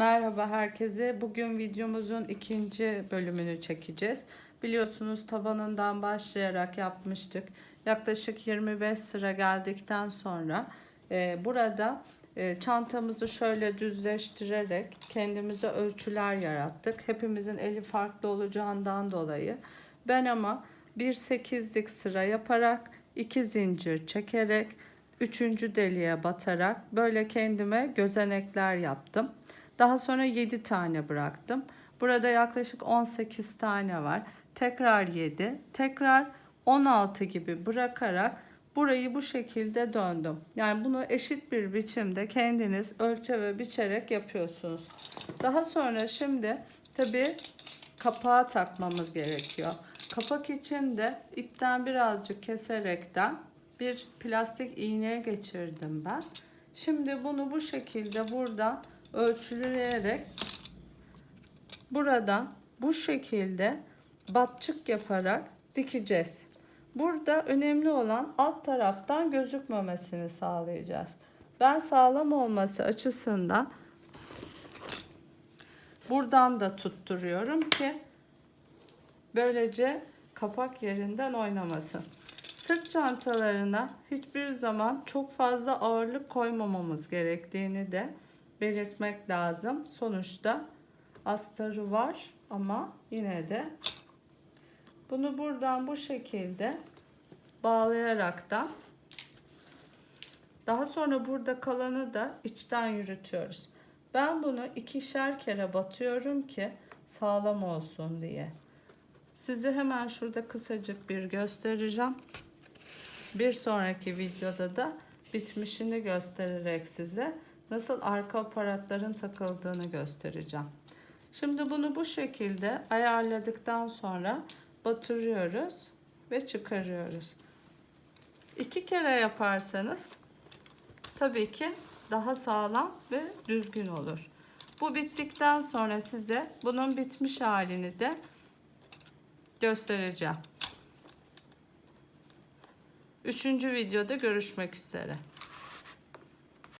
Merhaba herkese. Bugün videomuzun ikinci bölümünü çekeceğiz. Biliyorsunuz tabanından başlayarak yapmıştık. Yaklaşık 25 sıra geldikten sonra e, burada e, çantamızı şöyle düzleştirerek kendimize ölçüler yarattık. Hepimizin eli farklı olacağından dolayı. Ben ama bir sekizlik sıra yaparak iki zincir çekerek üçüncü deliğe batarak böyle kendime gözenekler yaptım. Daha sonra 7 tane bıraktım. Burada yaklaşık 18 tane var. Tekrar 7, tekrar 16 gibi bırakarak burayı bu şekilde döndüm. Yani bunu eşit bir biçimde kendiniz ölçe ve biçerek yapıyorsunuz. Daha sonra şimdi tabi kapağı takmamız gerekiyor. Kapak için de ipten birazcık keserekten bir plastik iğneye geçirdim ben. Şimdi bunu bu şekilde buradan ölçüleyerek buradan bu şekilde batçık yaparak dikeceğiz. Burada önemli olan alt taraftan gözükmemesini sağlayacağız. Ben sağlam olması açısından buradan da tutturuyorum ki böylece kapak yerinden oynamasın. Sırt çantalarına hiçbir zaman çok fazla ağırlık koymamamız gerektiğini de belirtmek lazım. Sonuçta astarı var ama yine de bunu buradan bu şekilde bağlayarak da daha sonra burada kalanı da içten yürütüyoruz. Ben bunu ikişer kere batıyorum ki sağlam olsun diye. Sizi hemen şurada kısacık bir göstereceğim. Bir sonraki videoda da bitmişini göstererek size nasıl arka aparatların takıldığını göstereceğim. Şimdi bunu bu şekilde ayarladıktan sonra batırıyoruz ve çıkarıyoruz. İki kere yaparsanız tabii ki daha sağlam ve düzgün olur. Bu bittikten sonra size bunun bitmiş halini de göstereceğim. Üçüncü videoda görüşmek üzere.